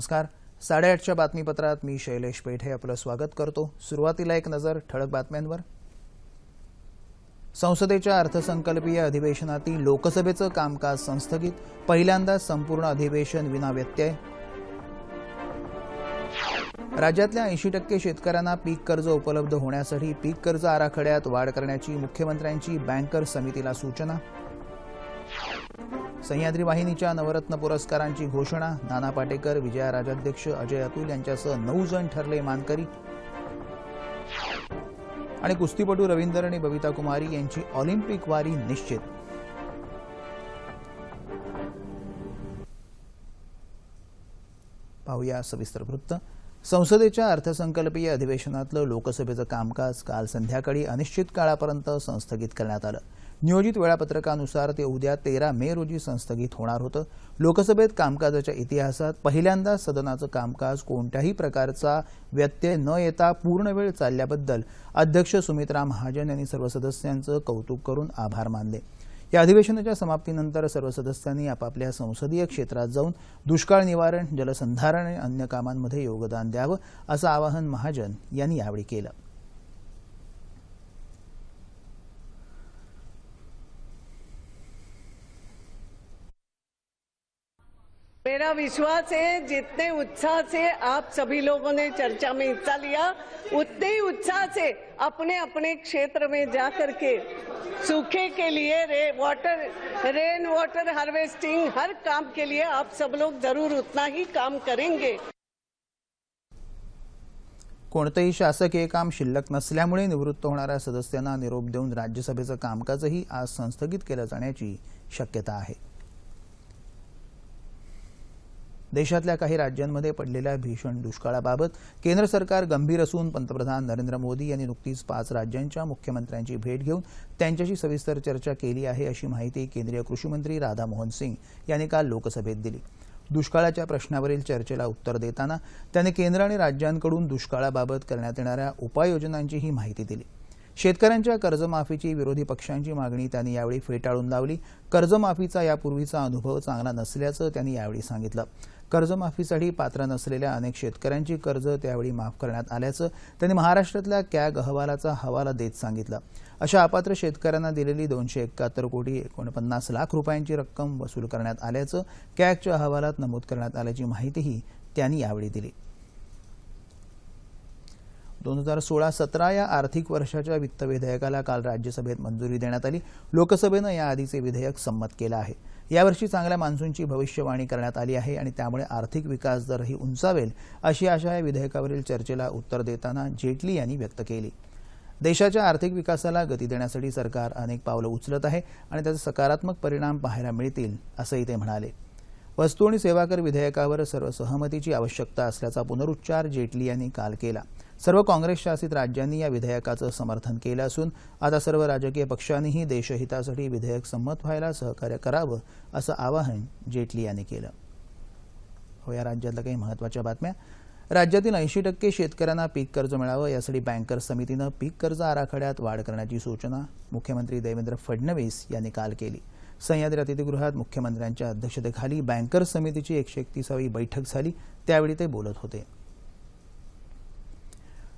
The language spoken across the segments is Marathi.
नमस्कार. साडेआठच्या बातमीपत्रात मी शैलेश पेठे आपलं स्वागत करतो. सुरुवातीला एक नजर ठळक बातम्यांवर. संसदेच्या अर्थसंकल्पीय अधिवेशनातील लोकसभेचं कामकाज संस्थगित. पहिल्यांदाच संपूर्ण अधिवेशन विना व्यत्यय राज्यातल्या ऐंशी टक्के शेतकऱ्यांना पीक कर्ज उपलब्ध होण्यासाठी पीक कर्ज आराखड्यात वाढ करण्याची मुख्यमंत्र्यांची बँकर समितीला सूचना. सह्याद्री वाहिनीच्या नवरत्न पुरस्कारांची घोषणा नाना पाटेकर विजया राजाध्यक्ष अजय अतुल यांच्यासह नऊ जण ठरले मानकरी. आणि कुस्तीपटू रवींद्र आणि बबिता कुमारी यांची ऑलिम्पिक वारी निश्चित. पाहूया सविस्तर वृत्त. संसदेच्या अर्थसंकल्पीय अधिवेशनातलं लोकसभेचं कामकाज काल संध्याकाळी अनिश्चित काळापर्यंत संस्थगित करण्यात आलं. नियोजित वेळापत्रकानुसार ते उद्या तेरा मे रोजी संस्थगित होणार होतं. लोकसभेत कामकाजाच्या इतिहासात पहिल्यांदाच सदनाचं कामकाज कोणत्याही प्रकारचा व्यत्यय न येता पूर्ण वेळ चालल्याबद्दल अध्यक्ष सुमित्रा महाजन यांनी सर्व सदस्यांचं कौतुक करून आभार मानले. या अधिवेशनाच्या समाप्तीनंतर सर्व सदस्यांनी आपापल्या संसदीय क्षेत्रात जाऊन दुष्काळ निवारण जलसंधारण आणि अन्य कामांमध्ये योगदान द्यावं असं आवाहन महाजन यांनी यावेळी केलं. मेरा विश्वास है जितने उत्साह से आप सभी लोगों ने चर्चा में हिस्सा लिया उतने ही उत्साह से अपने अपने क्षेत्र में जा करके सूखे के लिए रे वाटर रेन वाटर हार्वेस्टिंग हर काम के लिए आप सब लोग जरूर उतना ही काम करेंगे। कोणतंही शासकीय काम शिल्लक नसल्यामुळे निवृत्त होणाऱ्या सदस्यांना निरोप देऊन राज्यसभेचं कामकाजही आज संस्थगित केलं जाण्याची शक्यता आहे. देशातल्या काही राज्यांमध्ये पडलेल्या भीषण दुष्काळाबाबत केंद्र सरकार गंभीर असून पंतप्रधान नरेंद्र मोदी यांनी नुकतीच पाच राज्यांच्या मुख्यमंत्र्यांची भेट घेऊन त्यांच्याशी सविस्तर चर्चा केली आहे अशी माहिती केंद्रीय कृषीमंत्री राधामोहन सिंग यांनी काल लोकसभेत दिली. दुष्काळाच्या प्रश्नावरील चर्चेला उत्तर देताना त्यांनी केंद्र आणि राज्यांकडून दुष्काळाबाबत करण्यात येणाऱ्या उपाययोजनांची ही माहिती दिली. शेतकऱ्यांच्या कर्जमाफीची विरोधी पक्षांची मागणी त्यांनी यावेळी फेटाळून लावली. कर्जमाफीचा यापूर्वीचा अनुभव चांगला नसल्याचं त्यांनी यावेळी सांगितलं. कर्जमाफीसाठी पात्र नसलेल्या अनेक शेतकऱ्यांची कर्ज त्यावेळी माफ करण्यात आल्याचं त्यांनी महाराष्ट्रातल्या कॅग अहवालाचा हवाला देत सांगितलं. अशा अपात्र शेतकऱ्यांना दिलेली दोनशे एकाहत्तर कोटी एकोणपन्नास लाख रुपयांची रक्कम वसूल करण्यात आल्याचं कॅगच्या अहवालात नमूद करण्यात आल्याची माहितीही त्यांनी यावेळी दिली. दोन हजार सोळा सतरा या आर्थिक वर्षाच्या वित्त विधेयकाला काल राज्यसभेत मंजुरी देण्यात आली. लोकसभेनं याआधीचे विधेयक संमत केलं आहे. यावर्षी चांगल्या मान्सूनची भविष्यवाणी करण्यात आली आहे आणि त्यामुळे आर्थिक विकास दरही उंचावेल अशी आशा या विधेयकावरील चर्चेला उत्तर देताना जेटली यांनी व्यक्त केली. देशाच्या आर्थिक विकासाला गती देण्यासाठी सरकार अनेक पावलं उचलत आहे आणि त्याचे सकारात्मक परिणाम पाहायला मिळतील असंही ते म्हणाले. वस्तू आणि सेवा कर विधेयकावर सर्व सहमतीची आवश्यकता असल्याचा पुनरुच्चार जेटली यांनी काल केला. सर्व काँग्रेस शासित राज्यांनी या विधेयकाचं समर्थन केलं असून आता सर्व राजकीय पक्षांनीही देशहितासाठी विधेयक संमत व्हायला सहकार्य करावं असं आवाहन जेटली यांनी केलं. हो या राज्यातल्या काही महत्त्वाच्या बातम्या. राज्यातील ऐंशी टक्के शेतकऱ्यांना पीक कर्ज मिळावं यासाठी बँकर्स समितीनं पीक कर्ज आराखड्यात वाढ करण्याची सूचना मुख्यमंत्री देवेंद्र फडणवीस यांनी काल केली. सह्याद्री अतिथीगृहात मुख्यमंत्र्यांच्या अध्यक्षतेखाली बँकर्स समितीची एकशे एकतीसावी बैठक झाली. त्यावेळी ते बोलत होते.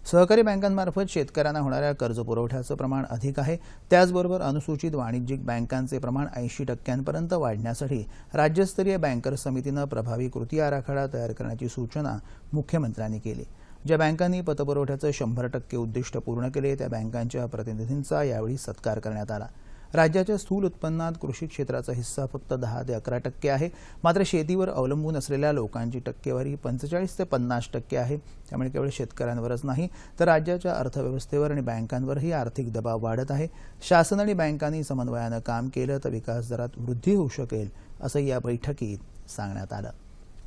सहकारी बँकांमार्फत शेतकऱ्यांना होणाऱ्या कर्जपुरवठ्याचं प्रमाण अधिक आहे. त्याचबरोबर अनुसूचित वाणिज्यिक बँकांचे प्रमाण ऐंशी टक्क्यांपर्यंत वाढण्यासाठी राज्यस्तरीय बँकर्स समितीनं प्रभावी कृती आराखडा तयार करण्याची सूचना मुख्यमंत्र्यांनी केली. ज्या बँकांनी पतपुरवठ्याचं शंभर टक्के उद्दिष्ट पूर्ण केले त्या बँकांच्या प्रतिनिधींचा यावेळी सत्कार करण्यात आला. राज्याच्या स्थूल उत्पन्नात कृषी क्षेत्राचा हिस्सा फक्त दहा ते अकरा टक्के आहे. मात्र शेतीवर अवलंबून असलेल्या लोकांची टक्केवारी पंचेचाळीस ते पन्नास टक्के आहे. त्यामुळे केवळ शेतकऱ्यांवरच नाही तर राज्याच्या अर्थव्यवस्थेवर आणि बँकांवरही आर्थिक दबाव वाढत आहे. शासन आणि बँकांनी समन्वयानं काम केलं तर विकास दरात वृद्धी होऊ शकेल असं या बैठकीत सांगण्यात आलं.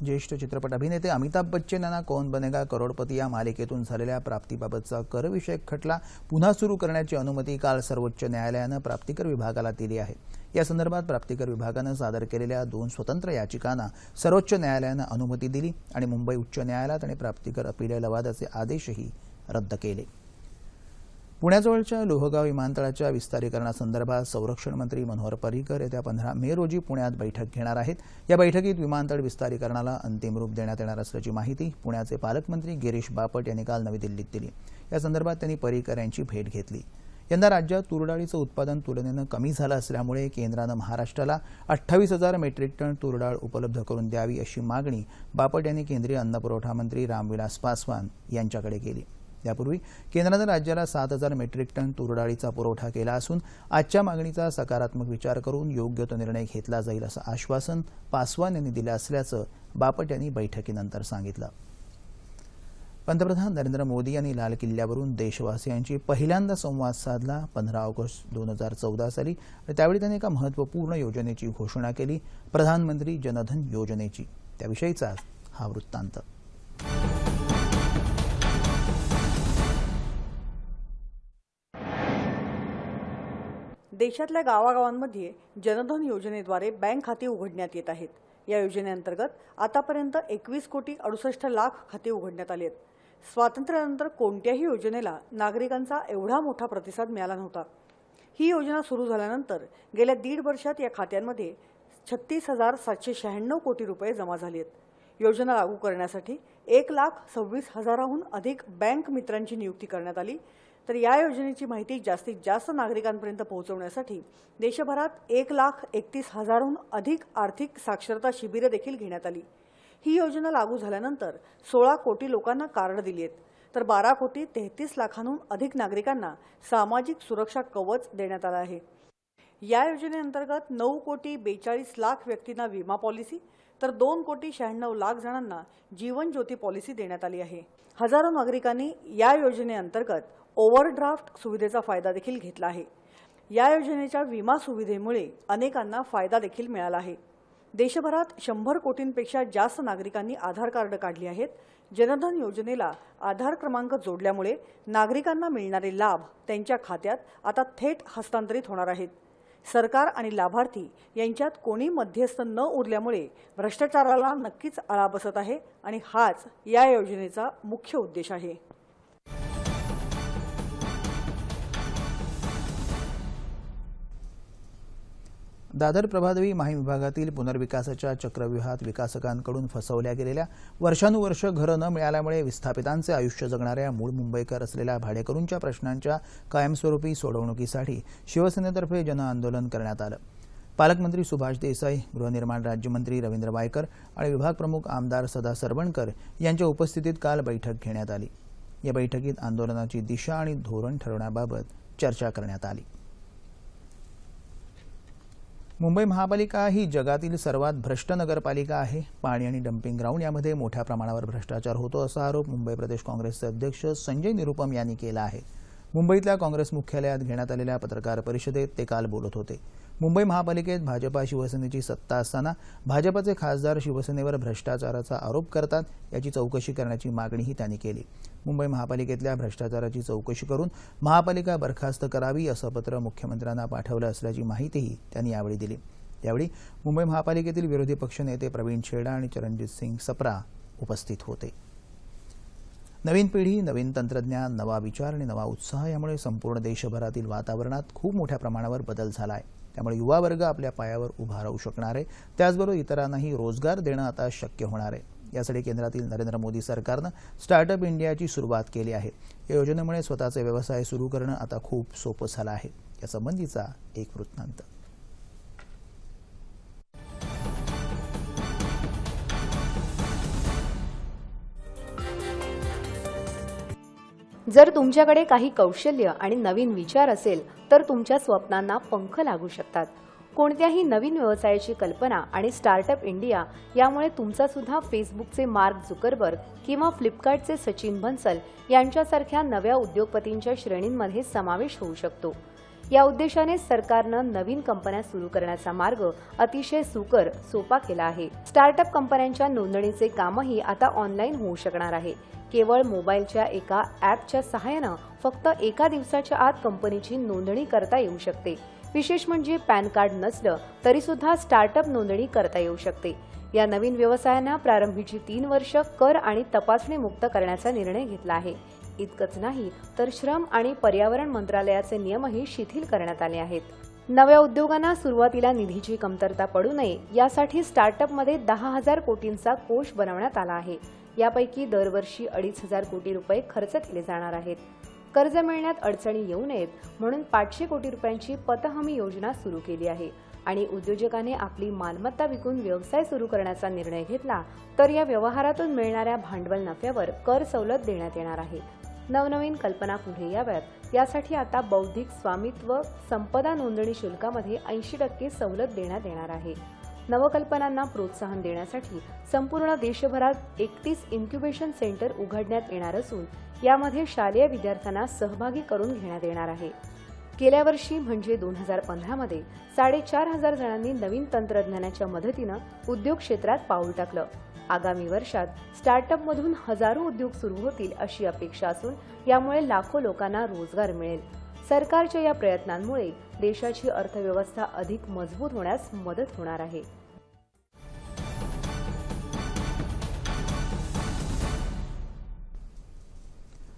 ज्येष्ठ चित्रपट अभिनेते अमिताभ बच्चन यांना कौन बनेगा? करोडपती या मालिकेतून झालेल्या प्राप्तीबाबतचा करविषयक खटला पुन्हा सुरू करण्याची अनुमती काल सर्वोच्च न्यायालयानं प्राप्तिकर विभागाला दिली आहे. या संदर्भात प्राप्तिकर विभागानं सादर केलेल्या दोन स्वतंत्र याचिकांना सर्वोच्च न्यायालयानं अनुमती दिली आणि मुंबई उच्च न्यायालयात आणि प्राप्तिकर अपील लवादाचे आदेशही रद्द केले. पुण्याजवळच्या लोहगाव विमानतळाच्या विस्तारीकरणासंदर्भात संरक्षण मंत्री मनोहर पर्रिकर येत्या पंधरा मे रोजी पुण्यात बैठक घेणार आहेत. या बैठकीत विमानतळ विस्तारीकरणाला अंतिम रूप देण्यात येणार असल्याची माहिती पुण्याचे पालकमंत्री गिरीश बापट यांनी काल नवी दिल्लीत दिली. या संदर्भात त्यांनी पर्रिकर यांची भेट घेतली. यंदा राज्यात तुरडाळीचं उत्पादन तुलनेनं कमी झालं असल्यामुळे केंद्रानं महाराष्ट्राला अठ्ठावीस हजार मेट्रिक टन तुरडाळ उपलब्ध करून द्यावी अशी मागणी बापट यांनी केंद्रीय अन्नपुरवठा मंत्री रामविलास पासवान यांच्याकडे केली. यापूर्वी केंद्रानं राज्याला सात हजार मेट्रिक टन तुरडाळीचा पुरवठा केला असून आजच्या मागणीचा सकारात्मक विचार करून योग्य तो निर्णय घेतला जाईल असं आश्वासन पासवान यांनी दिलं असल्याचं बापट यांनी बैठकीनंतर सांगितलं. पंतप्रधान नरेंद्र मोदी यांनी लाल किल्ल्यावरून देशवासियांची पहिल्यांदा संवाद साधला पंधरा ऑगस्ट दोन हजार चौदा साली आणि त्यावेळी त्यांनी एका महत्त्वपूर्ण योजनेची घोषणा केली प्रधानमंत्री जनधन योजनेची. त्याविषयीचा हा वृत्तांत. देशातल्या गावागावांमध्ये जनधन योजनेद्वारे बँक खाती उघडण्यात येत आहेत. या योजनेअंतर्गत आतापर्यंत एकवीस कोटी अडुसष्ट लाख खाते उघडण्यात आली आहेत स्वातंत्र्यानंतर कोणत्याही योजनेला नागरिकांचा एवढा मोठा प्रतिसाद मिळाला नव्हता. ही योजना सुरू झाल्यानंतर गेल्या दीड वर्षात या खात्यांमध्ये छत्तीस हजार सातशे शहाण्णव कोटी रुपये जमा झाले आहेत योजना लागू करण्यासाठी एक लाख सव्वीस हजाराहून अधिक बँक मित्रांची नियुक्ती करण्यात आली. तर या योजनेची माहिती जास्तीत जास्त नागरिकांपर्यंत पोहोचवण्यासाठी देशभरात एक लाख एकतीस हजारहून अधिक आर्थिक साक्षरता शिबिरं देखील घेण्यात आली. ही योजना लागू झाल्यानंतर सोळा कोटी लोकांना कार्ड दिली आहेत. तर बारा कोटी तेहतीस लाखांहून अधिक नागरिकांना सामाजिक सुरक्षा कवच देण्यात आलं आहे. या योजनेअंतर्गत नऊ कोटी बेचाळीस लाख व्यक्तींना विमा पॉलिसी तर दोन कोटी शहाण्णव लाख जणांना जीवन ज्योती पॉलिसी देण्यात आली आहे. हजारो नागरिकांनी या योजनेअंतर्गत ओव्हरड्राफ्ट सुविधेचा फायदा देखील घेतला आहे. या योजनेच्या विमा सुविधेमुळे अनेकांना फायदा देखील मिळाला आहे. देशभरात शंभर कोटींपेक्षा जास्त नागरिकांनी आधार कार्ड काढली आहेत. जनधन योजनेला आधार क्रमांक जोडल्यामुळे नागरिकांना मिळणारे लाभ त्यांच्या खात्यात आता थेट हस्तांतरित होणार आहेत. सरकार आणि लाभार्थी यांच्यात कोणी मध्यस्थ न उरल्यामुळे भ्रष्टाचाराला नक्कीच आळा बसत आहे आणि हाच या योजनेचा मुख्य उद्देश आहे. दादर प्रभादेवी महाविभागातील विभागातील पुनर्विकासाच्या चक्रव्यूहात विकासकांकडून फसवल्या गेलेल्या वर्षानुवर्ष घरं न मिळाल्यामुळे विस्थापितांचे आयुष्य जगणाऱ्या मूळ मुंबईकर असलेल्या भाडेकरूंच्या प्रश्नांच्या कायमस्वरूपी सोडवणुकीसाठी शिवसेनेतर्फे जनआंदोलन करण्यात आलं. पालकमंत्री सुभाष देसाई गृहनिर्माण राज्यमंत्री रवींद्र वायकर आणि विभाग प्रमुख आमदार सदा सरवणकर यांच्या उपस्थितीत काल बैठक घेण्यात आली. या बैठकीत आंदोलनाची दिशा आणि धोरण ठरवण्याबाबत चर्चा करण्यात आली. मुंबई महापालिका ही जगातील सर्वात भ्रष्ट नगरपालिका आहे. पाणी आणि डम्पिंग ग्राउंड यामध्ये मोठ्या प्रमाणावर भ्रष्टाचार होतो असा आरोप मुंबई प्रदेश काँग्रेसचे अध्यक्ष संजय निरुपम यांनी केला आहे. मुंबईतल्या काँग्रेस मुख्यालयात घेण्यात आलेल्या पत्रकार परिषदेत ते काल बोलत होते. मुंबई महापालिकेत भाजपा शिवसेनेची सत्ता असताना भाजपचे खासदार शिवसेनेवर भ्रष्टाचाराचा आरोप करतात याची चौकशी करण्याची मागणीही त्यांनी केली. मुंबई महापालिकेतल्या भ्रष्टाचाराची चौकशी करून महापालिका बरखास्त करावी असं पत्र मुख्यमंत्र्यांना पाठवलं असल्याची माहितीही त्यांनी यावेळी दिली. यावेळी मुंबई महापालिकेतील विरोधी पक्षनेते प्रवीण छेडा आणि चरणजित सिंग सप्रा उपस्थित होते. नवीन पिढी नवीन तंत्रज्ञान नवा विचार आणि नवा उत्साह यामुळे संपूर्ण देशभरातील वातावरणात खूप मोठ्या प्रमाणावर बदल झाला आहे त्यामुळे युवा वर्ग आपल्या पायावर उभा राहू शकणार आहे. त्याचबरोबर इतरांनाही रोजगार देणं आता शक्य होणार आहे. यासाठी केंद्रातील नरेंद्र मोदी सरकारनं स्टार्टअप इंडियाची सुरुवात केली आहे. या योजनेमुळे स्वतःचे व्यवसाय सुरू करणं आता खूप सोपं झालं आहे. यासंबंधीचा एक वृत्तांत. जर तुमच्याकडे काही कौशल्य आणि नवीन विचार असेल तर तुमच्या स्वप्नांना पंख लागू शकतात. कोणत्याही नवीन व्यवसायाची कल्पना आणि स्टार्टअप इंडिया यामुळे तुमचा सुद्धा फेसबुकचे मार्क झुकरबर्ग किंवा फ्लिपकार्टचे सचिन बन्सल यांच्यासारख्या नव्या उद्योगपतींच्या श्रेणींमध्ये समावेश होऊ शकतो. या उद्देशाने सरकारनं नवीन कंपन्या सुरू करण्याचा मार्ग अतिशय सुकर सोपा केला आहे. स्टार्टअप कंपन्यांच्या नोंदणीचे कामही आता ऑनलाईन होऊ शकणार आहे. केवळ मोबाईलच्या एका ॲपच्या सहाय्यानं फक्त एका दिवसाच्या आत कंपनीची नोंदणी करता येऊ शकते. विशेष म्हणजे पॅन कार्ड नसलं तरी सुद्धा स्टार्टअप नोंदणी करता येऊ शकते. या नवीन व्यवसायांना प्रारंभीची तीन वर्ष कर आणि तपासणी मुक्त करण्याचा निर्णय घेतला आहे. इतकंच नाही तर श्रम आणि पर्यावरण मंत्रालयाचे नियमही शिथिल करण्यात आले आहेत. नव्या उद्योगांना सुरुवातीला निधीची कमतरता पडू नये यासाठी स्टार्टअपमध्ये दहा हजार कोटींचा कोष बनवण्यात आला आहे. यापैकी दरवर्षी अडीच हजार कोटी रुपये खर्च केले जाणार आहेत. कर्ज मिळण्यात अडचणी येऊ नयेत म्हणून पाचशे कोटी रुपयांची पतहमी योजना सुरू केली आहे. आणि उद्योजकाने आपली मालमत्ता विकून व्यवसाय सुरू करण्याचा निर्णय घेतला तर या व्यवहारातून मिळणाऱ्या भांडवल नफ्यावर कर सवलत देण्यात येणार आहे. नवनवीन कल्पना पुढे याव्यात. यासाठी आता बौद्धिक स्वामित्व संपदा नोंदणी शुल्कामध्ये ऐंशी टक्के सवलत देण्यात येणार आहे. नवकल्पनांना प्रोत्साहन देण्यासाठी संपूर्ण देशभरात एकतीस इन्क्युबेशन सेंटर उघडण्यात येणार असून यामध्ये शालेय विद्यार्थ्यांना सहभागी करून घेण्यात येणार आहे. गेल्या वर्षी म्हणजे दोन हजार पंधरामध्ये साडेचार हजार जणांनी नवीन तंत्रज्ञानाच्या मदतीनं उद्योग क्षेत्रात पाऊल टाकलं. आगामी वर्षात स्टार्टअपमधून हजारो उद्योग सुरू होतील अशी अपेक्षा असून यामुळे लाखो लोकांना रोजगार मिळेल. सरकारच्या या प्रयत्नांमुळे देशाची अर्थव्यवस्था अधिक मजबूत होण्यास मदत होणार आहे.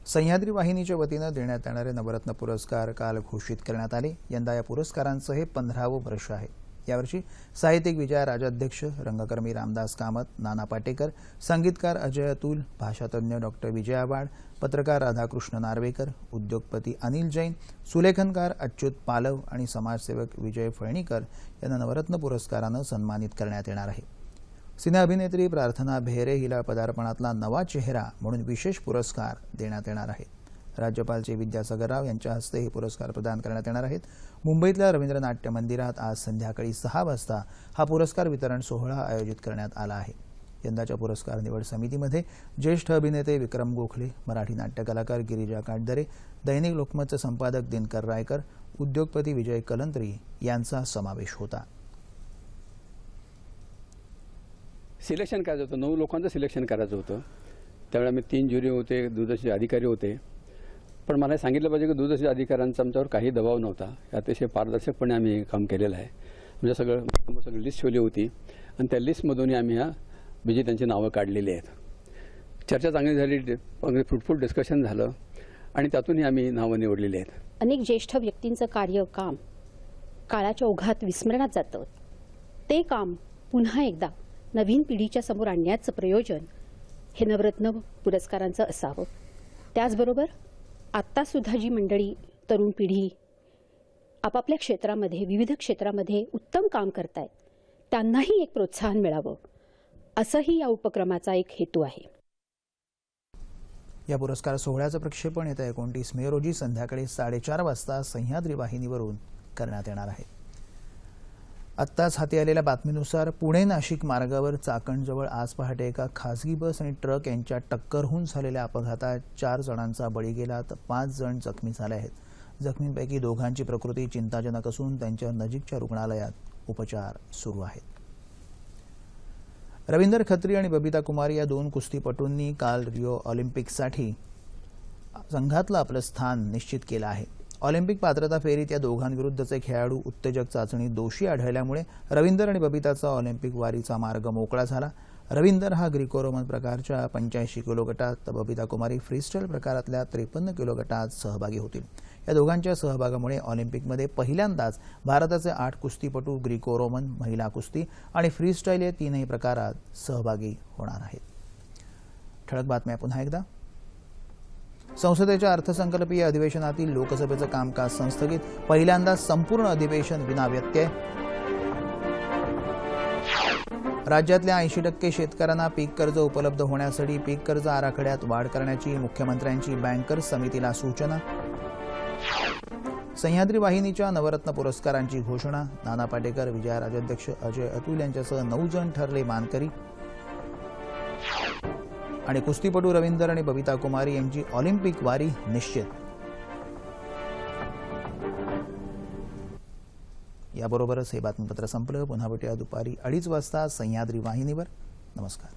सह्याद्री वाहिनीच्या वतीनं देण्यात येणारे नवरत्न पुरस्कार काल घोषित करण्यात आले. यंदा या पुरस्कारांचं हे पंधरावं वर्ष आहे. यावर्षी साहित्यिक विजया राजाध्यक्ष रंगकर्मी रामदास कामत नाना पाटेकर संगीतकार अजय अतुल भाषातज्ञ डॉक्टर विजया वाड पत्रकार राधाकृष्ण नार्वेकर उद्योगपती अनिल जैन सुलेखनकार अच्युत पालव आणि समाजसेवक विजय फळणीकर यांना नवरत्न पुरस्कारानं सन्मानित करण्यात येणार आहे. सिने अभिनेत्री प्रार्थना भेरे हिला पदार्पणातला नवा चेहरा म्हणून विशेष पुरस्कार देण्यात येणार आहे. राज्यपाल चे विद्यासागर राव यांच्या हस्ते हे पुरस्कार प्रदान करण्यात येणार आहेत. मुंबईतल्या रवींद्र नाट्य मंदिरात आज संध्याकाळी सहा वाजता हा पुरस्कार वितरण सोहळा आयोजित करण्यात आला आहे. यंदाच्या पुरस्कार निवड समितीमध्ये ज्येष्ठ अभिनेते विक्रम गोखले मराठी नाट्य कलाकार गिरिजा काटदरे दैनिक लोकमतचे संपादक दिनकर रायकर उद्योगपती विजय कलंत्री यांचा समावेश होता. सिलेक्शन करायचं होतं. नऊ लोकांचं सिलेक्शन करायचं होतं. त्यावेळेला आम्ही तीन ज्युरी होते दूरदर्शनचे अधिकारी होते. पण मला सांगितलं पाहिजे की दूरदर्शी अधिकाऱ्यांचा आमच्यावर काही दबाव नव्हता. अतिशय पारदर्शकपणे आम्ही काम केलेलं आहे. म्हणजे सगळं सगळं लिस्ट ठेवली होती. आणि त्या लिस्टमधूनही आम्ही ह्या विजेत्यांची नावं काढलेली आहेत. चर्चा चांगली झाली फ्रुटफुल डिस्कशन झालं. आणि त्यातूनही आम्ही नावं निवडलेली आहेत. अनेक ज्येष्ठ व्यक्तींचं कार्य काम काळाच्या ओघात विस्मरणात जातं. ते काम पुन्हा एकदा नवीन पिढीच्या समोर आणण्याचं प्रयोजन हे नवरत्न पुरस्कारांचं असावं. त्याचबरोबर आत्तासुद्धा जी मंडळी तरुण पिढी आपापल्या क्षेत्रामध्ये विविध क्षेत्रामध्ये उत्तम काम करतायत त्यांनाही एक प्रोत्साहन मिळावं असंही या उपक्रमाचा एक हेतू आहे. या पुरस्कार सोहळ्याचं प्रक्षेपण येत्या एकोणतीस मे रोजी संध्याकाळी साडेचार वाजता सह्याद्री वाहिनीवरून करण्यात येणार आहे. आत्ताच हाती आलेल्या बातमीनुसार पुणे नाशिक मार्गावर चाकणजवळ आज पहाटे एका खासगी बस आणि ट्रक यांच्या टक्करहून झालेल्या अपघातात चार जणांचा बळी गेला तर पाच जण जखमी झाले आहेत. जखमींपैकी दोघांची प्रकृती चिंताजनक असून त्यांच्या नजीकच्या रुग्णालयात उपचार सुरू आहेत. रवींदर खत्री आणि बबिता कुमार या दोन कुस्तीपटूंनी काल रिओ ऑलिम्पिकसाठी संघातलं आपलं स्थान निश्चित केलं आहे. ऑलिम्पिक पात्रता फेरीत या दोघांविरुद्धचे खेळाडू उत्तेजक चाचणी दोषी आढळल्यामुळे रवींदर आणि बबिताचा ऑलिम्पिक वारीचा मार्ग मोकळा झाला. रवींदर हा ग्रिको रोमन प्रकारच्या पंच्याऐंशी किलो गटात तर बबिता कुमारी फ्रीस्टाईल प्रकारातल्या त्रेपन्न किलो गटात सहभागी होतील. या दोघांच्या सहभागामुळे ऑलिम्पिकमध्ये पहिल्यांदाच भारताचे आठ कुस्तीपटू ग्रिको रोमन महिला कुस्ती आणि फ्रीस्टाईल या तीनही प्रकारात सहभागी होणार आहेत. ठळक बातम्या पुन्हा एकदा. संसदेच्या अर्थसंकल्पीय अधिवेशनातील लोकसभेचं कामकाज संस्थगित. पहिल्यांदा संपूर्ण अधिवेशन विना व्यत्यय राज्यातल्या ऐंशी टक्के शेतकऱ्यांना पीक कर्ज उपलब्ध होण्यासाठी पीक कर्ज आराखड्यात वाढ करण्याची मुख्यमंत्र्यांची बँकर्स समितीला सूचना. सह्याद्री वाहिनीच्या नवरत्न पुरस्कारांची घोषणा. नाना पाटेकर विजया राजाध्यक्ष अजय अतुल यांच्यासह नऊ जण ठरले मानकरी. आणि कुस्तीपटू रवींदर आणि बबिता कुमारी यांची ऑलिम्पिक वारी निश्चित. याबरोबरच हे बातमीपत्र संपलं. पुन्हा भेटूया दुपारी अडीच वाजता सह्याद्री वाहिनीवर. नमस्कार.